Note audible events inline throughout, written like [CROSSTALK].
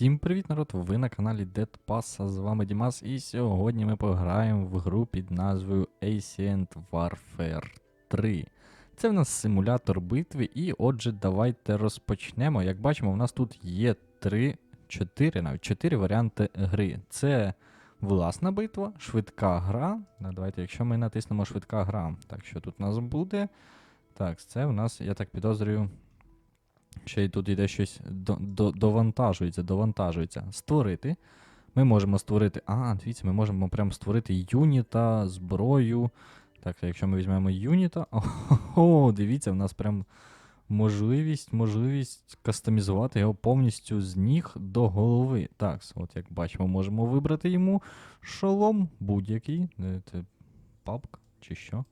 Всім привіт, народ! Ви на каналі Dead Pass, з вами Дімас, і сьогодні ми пограємо в гру під назвою Ancient Warfare 3. Це в нас симулятор битви, і отже, давайте розпочнемо. Як бачимо, у нас тут є 3, 4, навіть 4 варіанти гри. Це власна битва, швидка гра. Давайте, якщо ми натиснемо швидка гра, так що тут у нас буде? Так, це у нас, я так підозрюю. Ще й тут йде щось до, до, довантажується, довантажується. Створити. Ми можемо створити. А, дивіться, ми можемо прям створити юніта, зброю. Так, якщо ми візьмемо юніта. [LAUGHS] О, дивіться, в нас прям можливість, можливість кастомізувати його повністю з ніг до голови. Так, от як бачимо, можемо вибрати йому шолом будь-який. Е, Це папка чи що.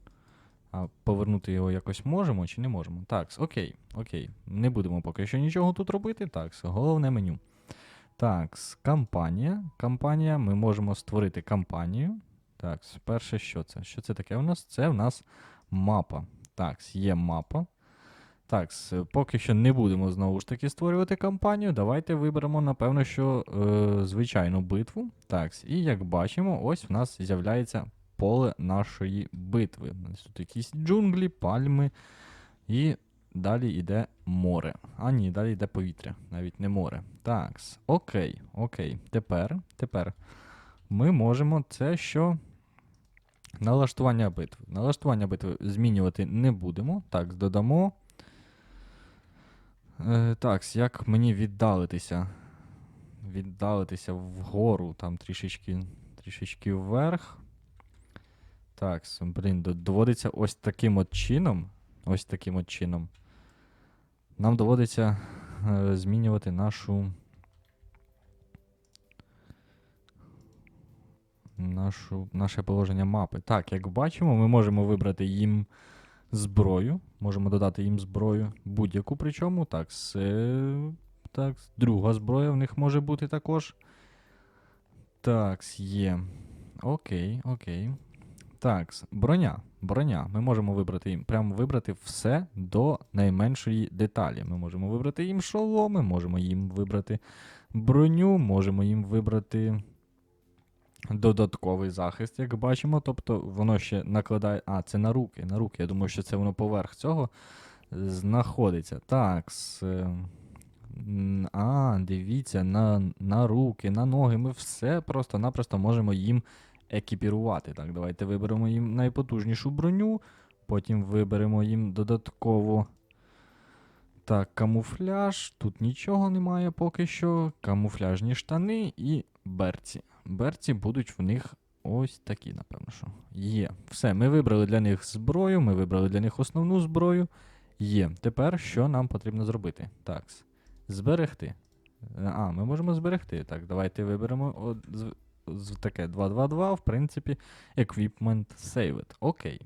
А повернути його якось можемо чи не можемо? Так, окей, окей. Не будемо поки що нічого тут робити. Так, головне меню. Так, кампанія. Кампанія. Ми можемо створити кампанію. Так, перше, що це? Що це таке у нас? Це у нас мапа. Так, є мапа. Так, поки що не будемо знову ж таки створювати кампанію. Давайте виберемо, напевно, що е, звичайну битву. Так, і як бачимо, ось в нас з'являється поле нашої битви. Тут якісь джунглі, пальми, і далі йде море. А ні, далі йде повітря, навіть не море. Так, окей, окей. Тепер, тепер ми можемо це що. Налаштування битви. Налаштування битви змінювати не будемо. Так, додамо. Е, так, як мені віддалитися? Віддалитися вгору, там трішечки, трішечки вверх. Так, блін, доводиться ось таким от чином. Ось таким от чином. Нам доводиться е, змінювати нашу. Нашу, наше положення мапи. Так, як бачимо, ми можемо вибрати їм зброю. Можемо додати їм зброю. Будь-яку причому. Так, е, так, друга зброя в них може бути також. Так, є. Окей, окей. Так, броня. Броня. Ми можемо вибрати їм, прямо вибрати все до найменшої деталі. Ми можемо вибрати їм шоломи, можемо їм вибрати броню, можемо їм вибрати додатковий захист, як бачимо. Тобто воно ще накладає. А, це на руки. На руки. Я думаю, що це воно поверх цього знаходиться. Так. А, дивіться, на, на руки, на ноги. Ми все просто-напросто можемо їм екіпірувати. Так, давайте виберемо їм найпотужнішу броню, потім виберемо їм додатково. Так, камуфляж. Тут нічого немає поки що. Камуфляжні штани і берці. Берці будуть в них ось такі, напевно, що. Є. Все, ми вибрали для них зброю, ми вибрали для них основну зброю. Є. Тепер що нам потрібно зробити? Так. Зберегти. А, ми можемо зберегти. Так, давайте виберемо таке 222, в принципі, equipment saved. Окей.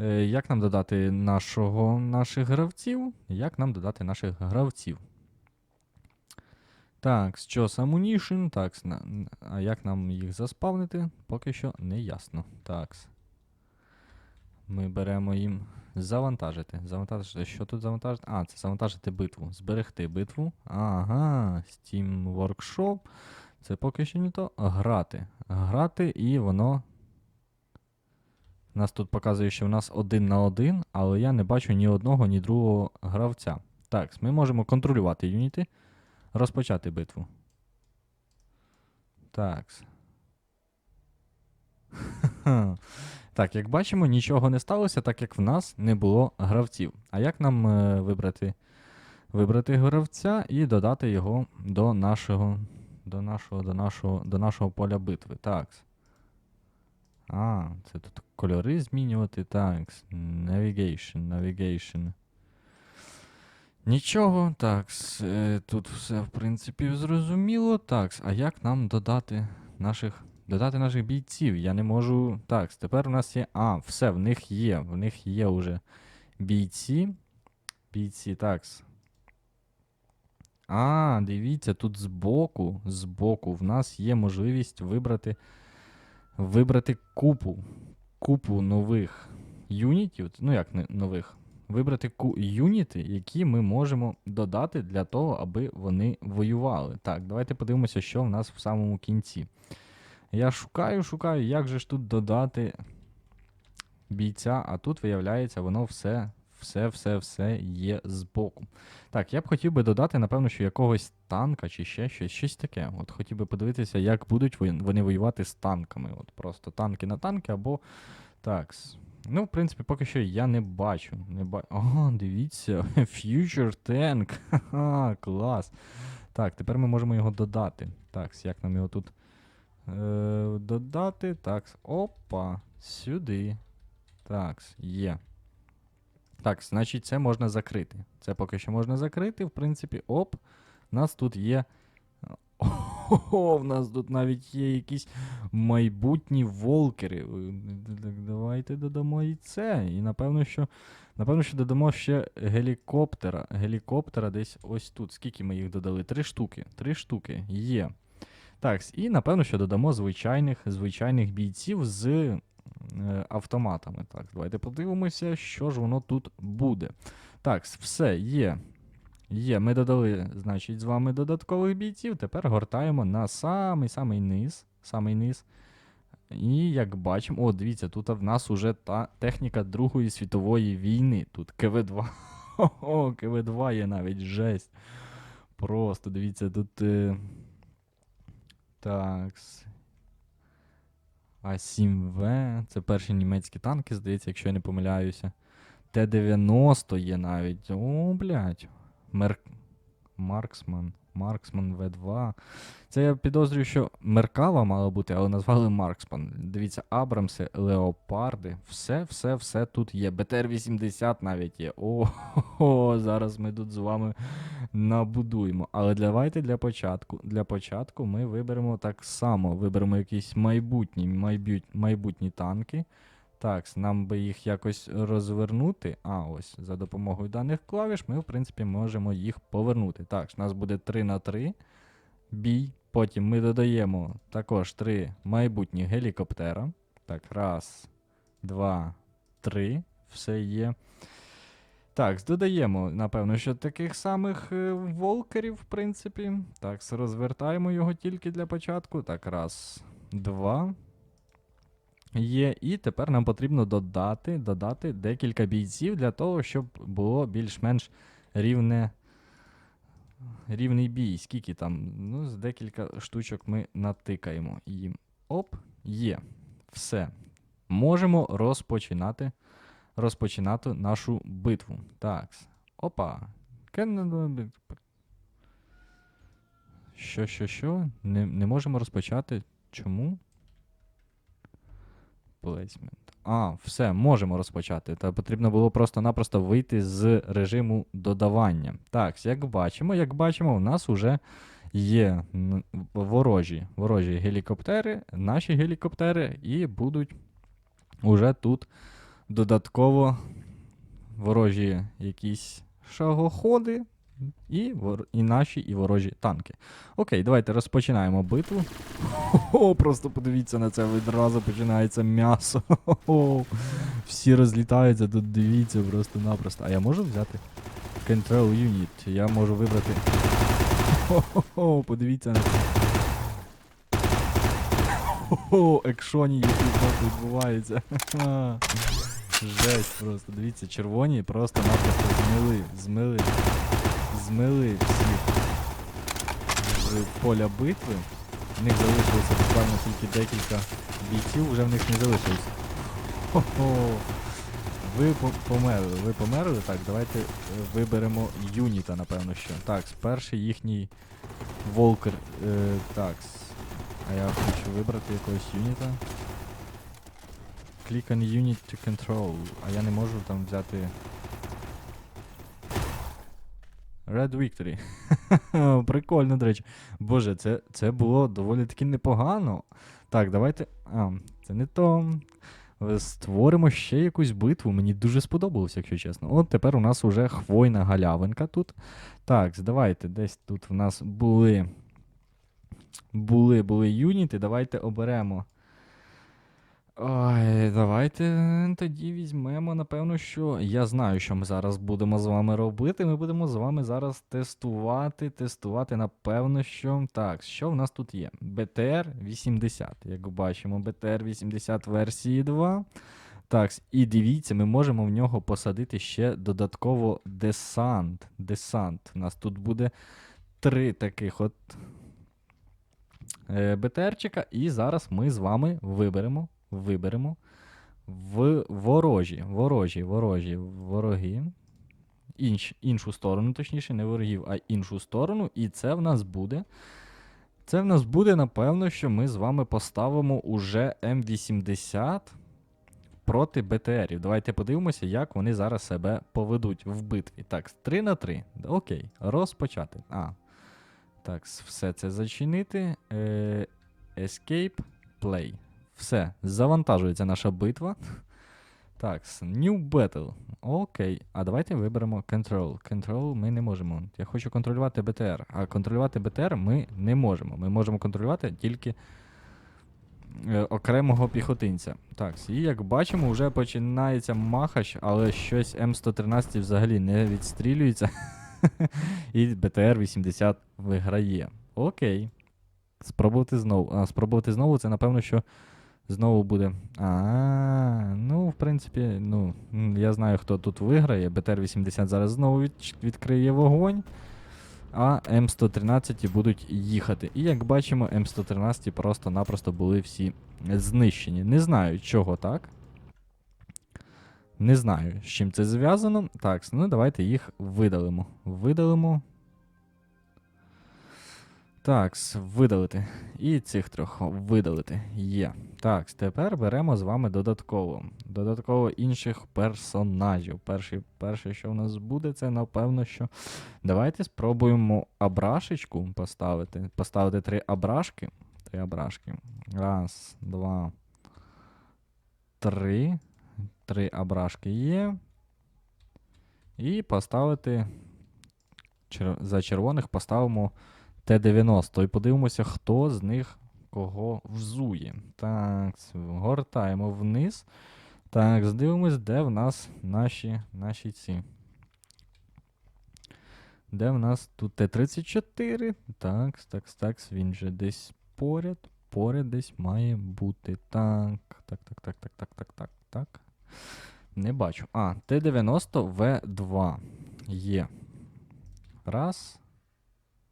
Е, як нам додати нашого, наших гравців? Як нам додати наших гравців? Так, що ammunition, так, а як нам їх заспавнити? Поки що не ясно. Так. Ми беремо їм завантажити. Завантажити. Що тут завантажити? А, це завантажити битву. Зберегти битву. Ага, Steam Workshop. Це поки що не то. Грати. Грати, і воно. Нас тут показує, що в нас один на один, але я не бачу ні одного, ні другого гравця. Так, ми можемо контролювати юніти. Розпочати битву. Так. [LAUGHS] Так, як бачимо, нічого не сталося, так як в нас не було гравців. А як нам е, вибрати? Вибрати гравця і додати його до нашого, до нашого, до нашого, до нашого поля битви. Так. А, це тут кольори змінювати. Так. Navigation, navigation. Нічого, так. с- е, Тут все, в принципі, зрозуміло. Так, а як нам додати наших. Додати наших бійців? Я не можу. Так, тепер у нас є. А, все, в них є. В них є вже бійці. Бійці, так. А, дивіться, тут збоку, збоку в нас є можливість вибрати. Вибрати купу. Купу нових юнітів. Ну як не нових? вибрати ку- юніти, які ми можемо додати для того, аби вони воювали. Так, давайте подивимося, що в нас в самому кінці. Я шукаю, шукаю, як же ж тут додати бійця, а тут виявляється, воно все, все, все, все є збоку. Так, я б хотів би додати, напевно, що якогось танка чи ще щось, щось таке. От хотів би подивитися, як будуть вони воювати з танками. От просто танки на танки або. Так. Ну, в принципі, поки що я не бачу. Не ба... О, дивіться, [LAUGHS] Future Tank. Ха-ха, клас. Так, тепер ми можемо його додати. Так, як нам його тут е, додати? Так, опа, сюди. Так, є. Так, значить, це можна закрити. Це поки що можна закрити. В принципі, оп. У нас тут є. О, в нас тут навіть є якісь майбутні волкери. Е, давайте додамо і це. І напевно, що. Напевно, що додамо ще гелікоптера. Гелікоптера десь ось тут. Скільки ми їх додали? Три штуки. Три штуки є. Так, і напевно, що додамо звичайних, звичайних бійців з автоматами. Так, давайте подивимося, що ж воно тут буде. Так, все, є. Є, ми додали, значить, з вами додаткових бійців. Тепер гортаємо на самий-самий низ. Самий низ. І як бачимо, о, дивіться, тут в нас уже та техніка Другої світової війни. Тут КВ-2. О, КВ-2 є навіть жесть. Просто дивіться, тут. Е... Так. А7В. Це перші німецькі танки, здається, якщо я не помиляюся. Т-90 є навіть. О, блядь. Мер... Марксман. Марксман В2. Це я підозрюю, що Меркава мала бути, але назвали Марксман. Дивіться, Абрамси, Леопарди. Все, все, все тут є. БТР-80 навіть є. О, [LAUGHS] зараз ми тут з вами набудуємо. Але давайте для початку. Для початку ми виберемо так само. Виберемо якісь майбутні, майбут, майбутні танки. Так, нам би їх якось розвернути. А, ось, за допомогою даних клавіш ми, в принципі, можемо їх повернути. Так, у нас буде 3 на 3 бій. Потім ми додаємо також 3 майбутні гелікоптера. Так, раз, два, три. Все є. Так, додаємо, напевно, що таких самих е, волкерів, в принципі. Так, розвертаємо його тільки для початку. Так, раз, два. Є, і тепер нам потрібно додати, додати декілька бійців для того, щоб було більш-менш рівне, рівний бій. Скільки там? Ну, з декілька штучок ми натикаємо. І оп, є. Все. Можемо розпочинати, розпочинати нашу битву. Так. Опа. Що, що, що? Не, не можемо розпочати. Чому? Placement. А, все, можемо розпочати. Та потрібно було просто-напросто вийти з режиму додавання. Так, як бачимо, як бачимо, у нас вже є ворожі, ворожі гелікоптери, наші гелікоптери, і будуть уже тут додатково ворожі якісь шагоходи. І, вор... і наші, і ворожі танки. Окей, давайте розпочинаємо битву. О, просто подивіться на це, відразу починається м'ясо. Всі розлітаються, тут дивіться просто-напросто. А я можу взяти Control Unit? Я можу вибрати. Хо-хо-хо, подивіться на це. Хо-хо, екшоні, які тут відбуваються. Жесть просто, дивіться, червоні просто-напросто змили, змили, змили всіх з поля битви. В них залишилося буквально тільки декілька бійців, вже в них не залишилося. Хо-хо. Ви померли, ви померли? Так, давайте е, виберемо юніта, напевно, що. Так, перший їхній волкер. Е, так. А я хочу вибрати якогось юніта. Click on unit to control. А я не можу там взяти. Red Victory. [LAUGHS] Прикольно, до речі. Боже, це, це було доволі таки непогано. Так, давайте. А, це не то. Створимо ще якусь битву. Мені дуже сподобалося, якщо чесно. От тепер у нас уже хвойна галявинка тут. Так, давайте. Десь тут в нас були. Були, були юніти. Давайте оберемо. Ой, давайте тоді візьмемо, напевно, що. Я знаю, що ми зараз будемо з вами робити. Ми будемо з вами зараз тестувати, тестувати, напевно, що. Так, що в нас тут є? BTR 80. Як бачимо, BTR 80 версії 2. Так, і дивіться, ми можемо в нього посадити ще додатково десант. Десант. У нас тут буде три таких от е, БТРчика, і зараз ми з вами виберемо, виберемо в ворожі, ворожі, ворожі, вороги. Інш, іншу сторону, точніше, не ворогів, а іншу сторону. І це в нас буде. Це в нас буде, напевно, що ми з вами поставимо уже М80 проти БТРів. Давайте подивимося, як вони зараз себе поведуть в битві. Так, 3 на 3. Окей, розпочати. А. Так, все це зачинити. Е, escape Play. Все, завантажується наша битва. Так, New Battle. Окей. А давайте виберемо Control. Control ми не можемо. Я хочу контролювати БТР. А контролювати БТР ми не можемо. Ми можемо контролювати тільки е, окремого піхотинця. Так, і як бачимо, вже починається махач, але щось М113 взагалі не відстрілюється. [LAUGHS] І БТР-80 виграє. Окей. Спробувати знову. А, спробувати знову, це напевно, що знову буде. А, ну, в принципі, ну, я знаю, хто тут виграє. БТР-80 зараз знову від, відкриє вогонь. А М113 будуть їхати. І як бачимо, М113 просто-напросто були всі знищені. Не знаю, чого так. Не знаю, з чим це зв'язано. Так, ну давайте їх видалимо. Видалимо. Так, видалити. І цих трьох видалити. Є. Так, тепер беремо з вами додатково. Додатково інших персонажів. Перший, перше, що в нас буде, це напевно, що. Давайте спробуємо абрашечку поставити. Поставити три абрашки. Три абрашки. Раз, два, три. Три абрашки є. І поставити. За червоних поставимо Т-90. І подивимося, хто з них кого взує. Так, гортаємо вниз. Так, здивимось, де в нас наші, наші ці. Де в нас тут Т-34? Так, так, так, він же десь поряд. Поряд десь має бути. Так, так, так, так, так, так, так, так, так. Не бачу. А, Т-90 В2 є. Раз,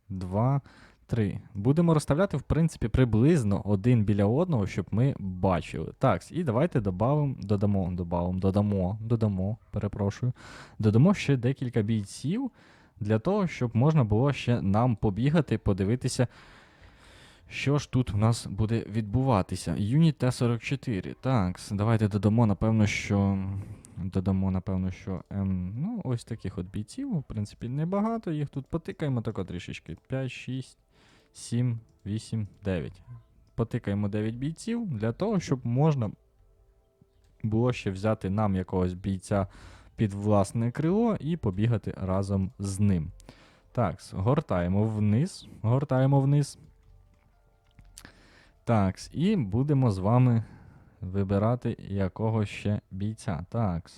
два, три. Будемо розставляти, в принципі, приблизно один біля одного, щоб ми бачили. Так, і давайте добавимо, додамо, добавимо, додамо, додамо, перепрошую. Додамо ще декілька бійців для того, щоб можна було ще нам побігати, подивитися, що ж тут у нас буде відбуватися. Юніт Т-44. Так, давайте додамо, напевно, що. Додамо, напевно, що ем, ну, ось таких от бійців. В принципі, небагато. Їх тут потикаємо тако трішечки. 5, 6, 7, 8, 9. Потикаємо 9 бійців для того, щоб можна було ще взяти нам якогось бійця під власне крило і побігати разом з ним. Так, гортаємо вниз. Гортаємо вниз. Так, і будемо з вами вибирати якого ще бійця. Так.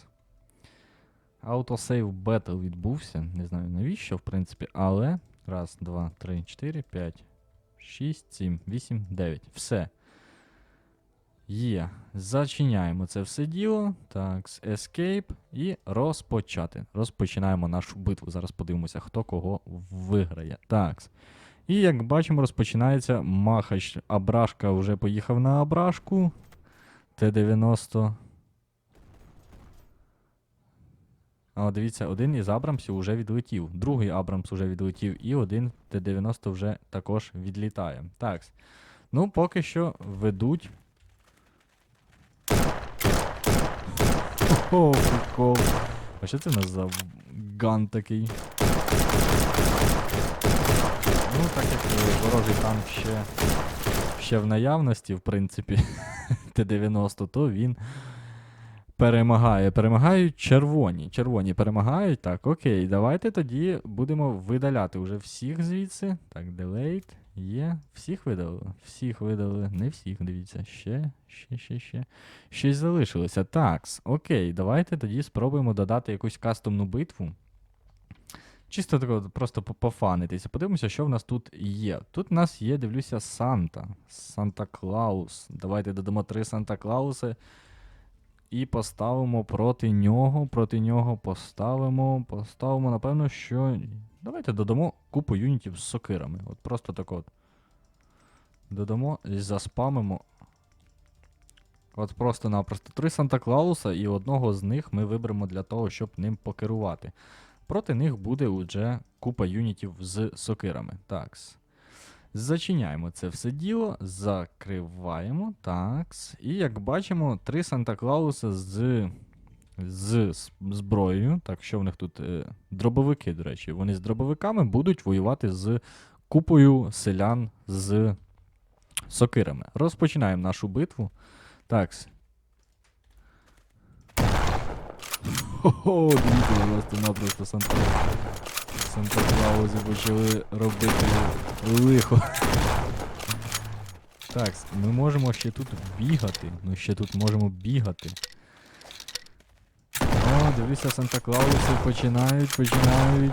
Autosave Battle відбувся. Не знаю навіщо, в принципі, але. Раз, два, три, чотири, п'ять, шість, сім, вісім, дев'ять. Все. Є. Зачиняємо це все діло. Так, Escape і розпочати. Розпочинаємо нашу битву. Зараз подивимося, хто кого виграє. Так. І як бачимо, розпочинається махач. Абрашка вже поїхав на Абрашку. Т-90. А, дивіться, один із Абрамсів вже відлетів. Другий Абрамс вже відлетів, і один Т-90 вже також відлітає. Так. Ну, поки що ведуть. О, прикол. А що це в нас за ган такий? Ну, так як е, ворожий танк ще, ще в наявності, в принципі, [LAUGHS] [LAUGHS] Т-90, то він перемагає. Перемагають червоні. Червоні перемагають. Так, окей, давайте тоді будемо видаляти вже всіх звідси. Так, delayed. Є. Всіх видалили? Всіх видалили. Не всіх, дивіться. Ще, ще, ще, ще. Щось залишилося. Так, окей, давайте тоді спробуємо додати якусь кастомну битву. Чисто тако, просто пофанитися. Подивимося, що в нас тут є. Тут в нас є, дивлюся, Санта. Санта Клаус. Давайте додамо три Санта Клауси. І поставимо проти нього. Проти нього поставимо. Поставимо, напевно, що. Давайте додамо купу юнітів з сокирами. От просто так от. Додамо і заспамимо. От просто-напросто три Санта Клауса, і одного з них ми виберемо для того, щоб ним покерувати. Проти них буде уже купа юнітів з сокирами. Такс. Зачиняємо це все діло, закриваємо. Такс. І як бачимо, три Санта Клауса з, з зброєю. Так, що в них тут? Е, дробовики, до речі. Вони з дробовиками будуть воювати з купою селян з сокирами. Розпочинаємо нашу битву. Такс. Хо-хо, дивіться, просто-напросто Санта. Санта Клаузи почали робити лихо. Так, ми можемо ще тут бігати. Ми ще тут можемо бігати. О, дивлюся, Санта Клауси починають, починають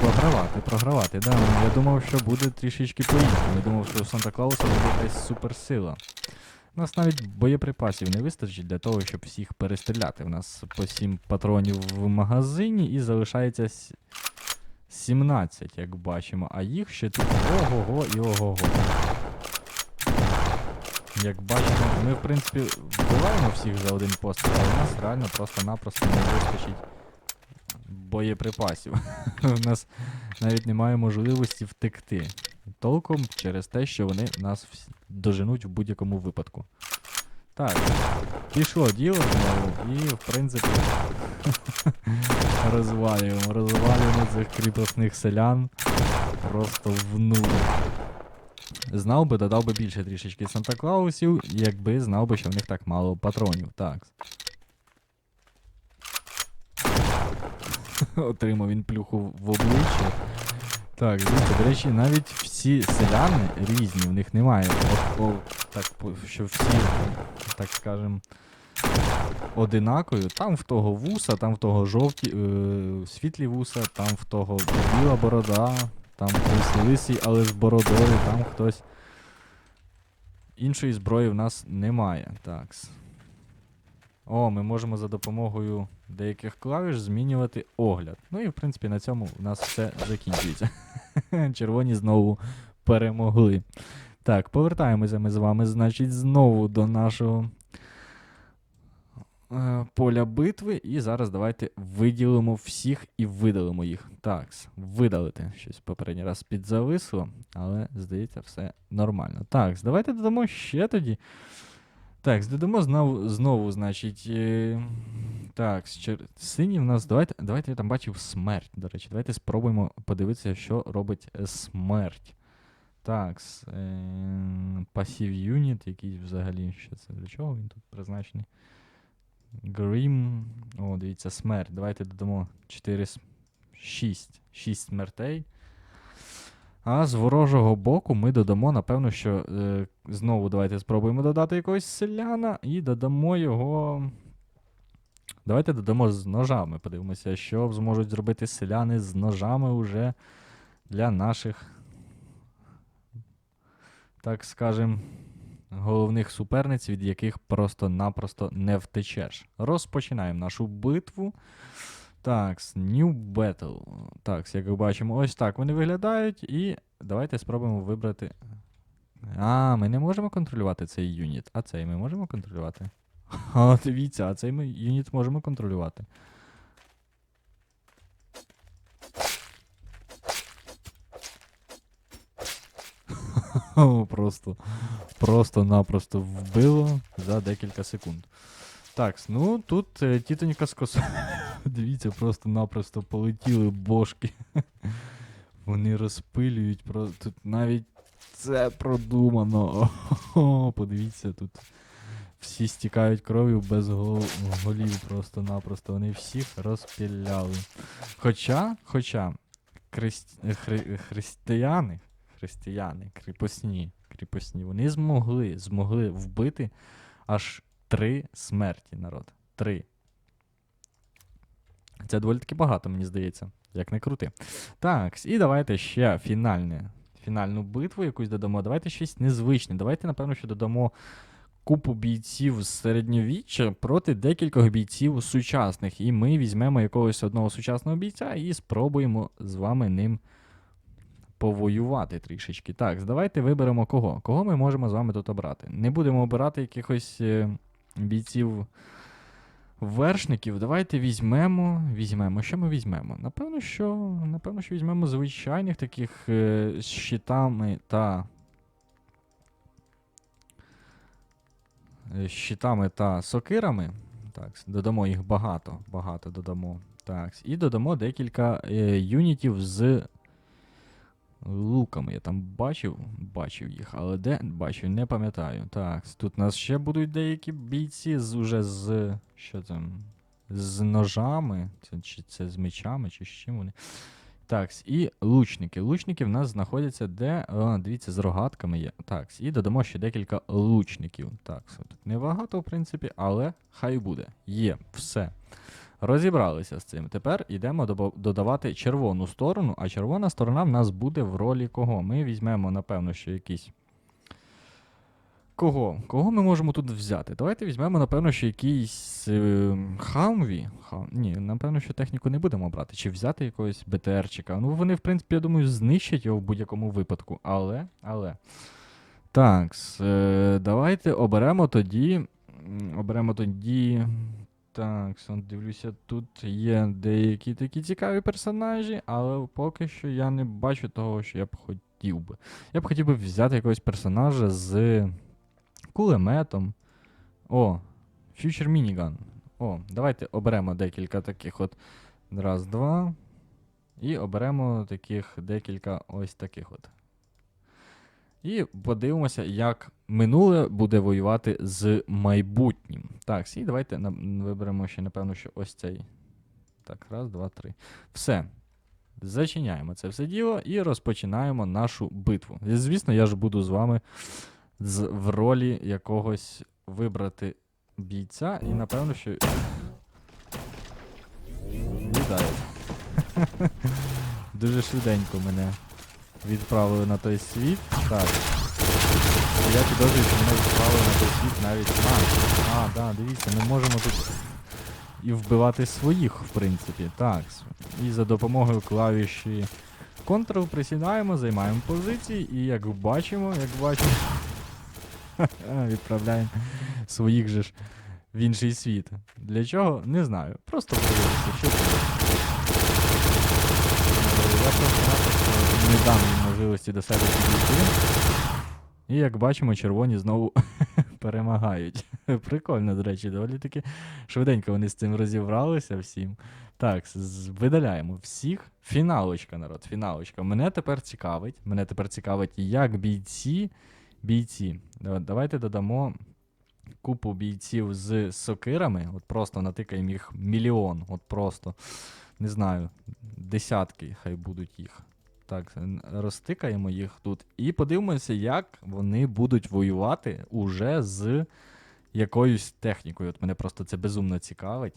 програвати, програвати. Да, я думав, що буде трішечки по-іншому. Я думав, що у Санта Клауса буде якась суперсила. У нас навіть боєприпасів не вистачить для того, щоб всіх перестріляти. У нас по 7 патронів в магазині і залишається 17, як бачимо. А їх ще тут ого-го і ого-го. Як бачимо, ми в принципі вбиваємо всіх за один постріл, але у нас реально просто-напросто не вистачить боєприпасів. [LAUGHS] У нас навіть немає можливості втекти. Толком через те, що вони нас доженуть в будь-якому випадку. Так, пішло діло знову, і в принципі [LAUGHS] розвалюємо, розвалюємо цих кріпосних селян просто в нуль. Знав би, додав би більше трішечки Санта Клаусів, якби знав би, що в них так мало патронів. Так. [LAUGHS] Отримав він плюху в обличчя. Так, дивіться, до речі, навіть всі селяни різні, в них немає. От, так, що всі, так скажем, одинакові. Там в того вуса, там в того жовті, е, світлі вуса, там в того біла борода, там хтось лисий, але з бородою, там хтось. Іншої зброї в нас немає. Такс. О, ми можемо за допомогою деяких клавіш змінювати огляд. Ну і в принципі на цьому у нас все закінчується. [LAUGHS] Червоні знову перемогли. Так, повертаємося ми з вами, значить, знову до нашого е, поля битви. І зараз давайте виділимо всіх і видалимо їх. Так, видалити. Щось попередній раз підзависло, але здається, все нормально. Так, давайте додамо ще тоді. Так, додамо знову, знову значить. Е, так, чер... синій в нас. Давайте, давайте я там бачив смерть. До речі, давайте спробуємо подивитися, що робить е, смерть. Так, е, пасів юніт, який взагалі. Що це? Для чого він тут призначений? Грім. О, дивіться, смерть. Давайте додамо 4, 6. 6 смертей. А з ворожого боку ми додамо, напевно, що е, знову давайте спробуємо додати якогось селяна і додамо його. Давайте додамо з ножами. Подивимося, що зможуть зробити селяни з ножами уже для наших, так скажем, головних суперниць, від яких просто-напросто не втечеш. Розпочинаємо нашу битву. Так, New Battle. Так, як бачимо, ось так вони виглядають. І давайте спробуємо вибрати. А, ми не можемо контролювати цей юніт. А цей ми можемо контролювати? А, дивіться, а цей ми юніт можемо контролювати. Просто, просто-напросто вбило за декілька секунд. Так, ну тут е, тітонька з косою. Дивіться, просто-напросто полетіли бошки. Вони розпилюють. Про... Тут навіть це продумано. Подивіться, тут всі стікають кров'ю без гол... голів просто-напросто. Вони всіх розпіляли. Хоча, хоча, христ... хри... християни, християни, кріпосні, кріпосні. Вони змогли, змогли вбити аж три смерті, народ. Три. Це доволі таки багато, мені здається, як не крути. Так, і давайте ще фінальне. Фінальну битву якусь додамо. Давайте щось незвичне. Давайте, напевно, що додамо купу бійців середньовіччя проти декількох бійців сучасних. І ми візьмемо якогось одного сучасного бійця і спробуємо з вами ним повоювати трішечки. Так, давайте виберемо кого. Кого ми можемо з вами тут обрати? Не будемо обирати якихось е, бійців. Вершників, давайте візьмемо. Візьмемо. Що ми візьмемо? Напевно, що. Напевно, що візьмемо звичайних таких е, з щитами та. е, щитами та сокирами. Так, додамо їх багато. Багато додамо. Так, і додамо декілька е, юнітів з луками. Я там бачив, бачив їх, але де бачив, не пам'ятаю. Так, тут у нас ще будуть деякі бійці з уже з. Що там? З ножами. Це, чи це з мечами, чи з чим вони. Так, і лучники. Лучники в нас знаходяться де. О, дивіться, з рогатками є. Так, і додамо ще декілька лучників. Так, тут небагато, в принципі, але хай буде. Є, все. Розібралися з цим. Тепер йдемо додавати червону сторону, а червона сторона в нас буде в ролі кого? Ми візьмемо, напевно, що якийсь. Кого? Кого ми можемо тут взяти? Давайте візьмемо, напевно, що якийсь е, Хамві. Хам... Ні, напевно, що техніку не будемо брати. Чи взяти якогось БТРчика. Ну, вони, в принципі, я думаю, знищать його в будь-якому випадку. Але. але. Так, е, давайте оберемо тоді. Оберемо тоді. Так, дивлюся, тут є деякі такі цікаві персонажі, але поки що я не бачу того, що я б хотів би. Я б хотів би взяти якогось персонажа з кулеметом. О, Future Minigun. О, давайте оберемо декілька таких от. Раз, два. І оберемо таких декілька ось таких от. І подивимося, як минуле буде воювати з майбутнім. Так, і давайте виберемо ще, напевно, що ось цей. Так, раз, два, три. Все. Зачиняємо це все діло і розпочинаємо нашу битву. І, звісно, я ж буду з вами з, в ролі якогось вибрати бійця, і напевно, що. [LAUGHS] Вітаю. [LAUGHS] Дуже швиденько мене відправили на той світ. Так. Я підозрюю, що мене відправили на той світ навіть на. А, да, дивіться, ми можемо тут і вбивати своїх, в принципі. Так. І за допомогою клавіші Ctrl присідаємо, займаємо позиції, і як бачимо, як бачимо, [LAUGHS] відправляємо своїх же ж в інший світ. Для чого? Не знаю. Просто подивитися, що це. Я просто-напросто не дам їм можливості до себе підійти. І як бачимо, червоні знову [LAUGHS] перемагають. Прикольно, до речі, доволі таки швиденько вони з цим розібралися всім. Так, видаляємо всіх. Фіналочка, народ, фіналочка. Мене тепер цікавить. Мене тепер цікавить, як бійці. Бійці. Давайте додамо купу бійців з сокирами. От просто натикаємо їх мільйон. От просто. Не знаю, десятки хай будуть їх. Так, розтикаємо їх тут і подивимося, як вони будуть воювати уже з якоюсь технікою. От мене просто це безумно цікавить.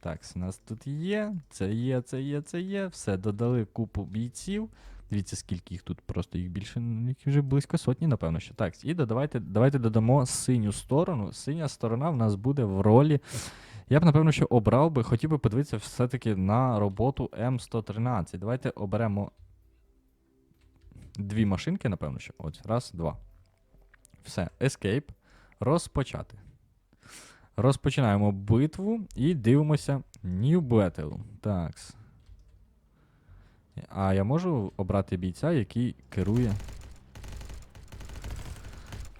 Так, у нас тут є, це є, це є, це є. Все, додали купу бійців. Дивіться, скільки їх тут, просто їх більше, їх вже близько сотні, напевно, що. Так, і додавайте, давайте додамо синю сторону. Синя сторона в нас буде в ролі. Я б, напевно, що обрав би, хотів би подивитися все-таки на роботу М113. Давайте оберемо дві машинки, напевно, що. Ось, раз, два. Все, Escape. Розпочати. Розпочинаємо битву і дивимося New Battle. Так. А я можу обрати бійця, який керує.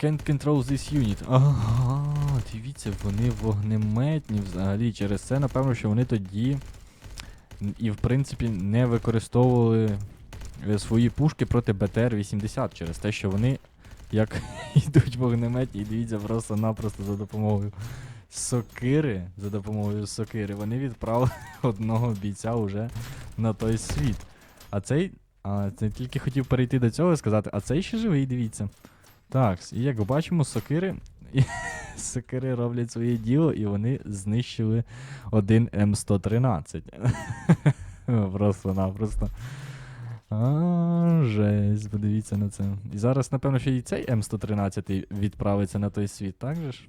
Can't control this unit. Ага, дивіться, вони вогнеметні взагалі. Через це, напевно, що вони тоді і, в принципі, не використовували свої пушки проти БТР-80 через те, що вони як [LAUGHS] йдуть вогнеметні, і дивіться, просто-напросто за допомогою сокири, за допомогою сокири, вони відправили [LAUGHS] одного бійця уже на той світ. А цей А це тільки хотів перейти до цього і сказати, а цей ще живий, дивіться. Так, і як бачимо, сокири. [LAUGHS] Сокири роблять своє діло, і вони знищили один М113. Просто-напросто. А, жесть, подивіться на це. І зараз, напевно, ще і цей М113 відправиться на той світ, так же ж?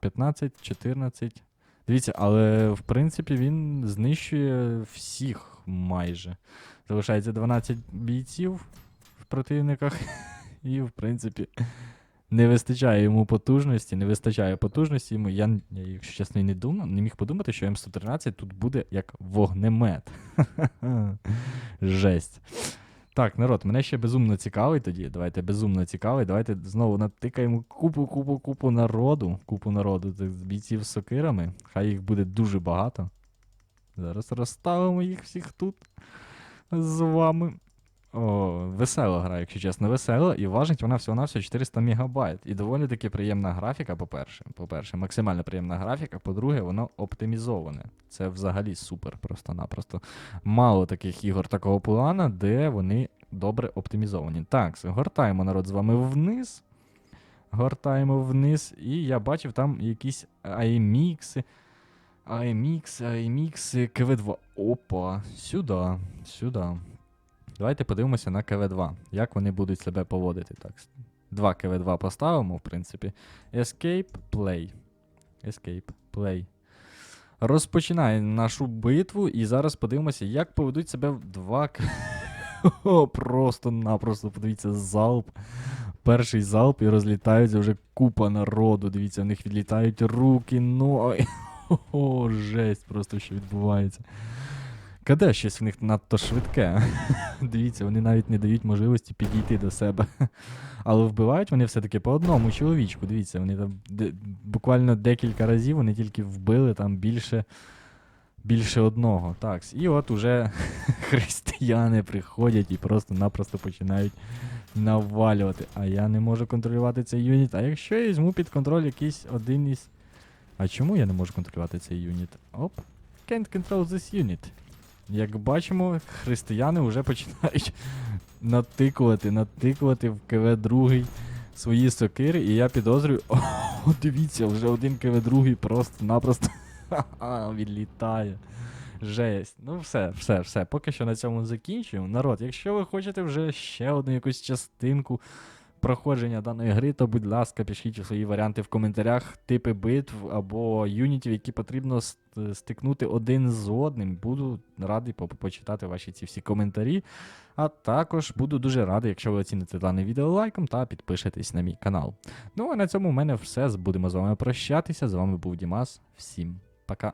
15, 14. Дивіться, але в принципі він знищує всіх майже. Залишається 12 бійців в противниках. [LAUGHS] І, в принципі, не вистачає йому потужності, не вистачає потужності йому. Я, якщо чесно, і не думав, не міг подумати, що М113 тут буде як вогнемет. [LAUGHS] Жесть. Так, народ, мене ще безумно цікавий тоді. Давайте безумно цікавий. Давайте знову натикаємо купу, купу, купу народу. Купу народу цих бійців з сокирами. Хай їх буде дуже багато. Зараз розставимо їх всіх тут з вами. О, весела гра, якщо чесно, весела, і важить вона всього-навсього 400 мегабайт. І доволі таки приємна графіка, по-перше. По-перше, максимально приємна графіка. По-друге, воно оптимізоване. Це взагалі супер просто-напросто. Мало таких ігор такого плана, де вони добре оптимізовані. Так, гортаємо народ з вами вниз. Гортаємо вниз, і я бачив там якісь IMX, IMX, IMX, КВ2. Опа, сюди, сюди. Давайте подивимося на КВ2. Як вони будуть себе поводити. Так. Два КВ2 поставимо, в принципі. Escape, play. Escape, play. Розпочинаємо нашу битву, і зараз подивимося, як поведуть себе два. [LAUGHS] Просто-напросто, подивіться, залп. Перший залп і розлітаються вже купа народу. Дивіться, в них відлітають руки, ноги. [LAUGHS] О, жесть, просто що відбувається. КД щось в них надто швидке. [LAUGHS] Дивіться, вони навіть не дають можливості підійти до себе. Але вбивають вони все-таки по одному чоловічку. Дивіться, вони там буквально декілька разів вони тільки вбили там більше, більше одного. Так, і от уже [LAUGHS] християни приходять і просто-напросто починають навалювати. А я не можу контролювати цей юніт. А якщо я візьму під контроль якийсь один із. А чому я не можу контролювати цей юніт? Оп. Can't control this unit. Як бачимо, християни вже починають натикувати, натикувати в КВ другий свої сокири, і я підозрюю. [LAUGHS] О, дивіться, вже один КВ другий просто-напросто [LAUGHS] відлітає. Жесть. Ну все, все, все. Поки що на цьому закінчуємо. Народ, якщо ви хочете вже ще одну якусь частинку проходження даної гри, то будь ласка, пишіть свої варіанти в коментарях, типи битв або юнітів, які потрібно стикнути один з одним. Буду радий по- почитати ваші ці всі коментарі. А також буду дуже радий, якщо ви оціните дане відео лайком та підпишетесь на мій канал. Ну а на цьому в мене все. Будемо з вами прощатися. З вами був Дімас. Всім пока.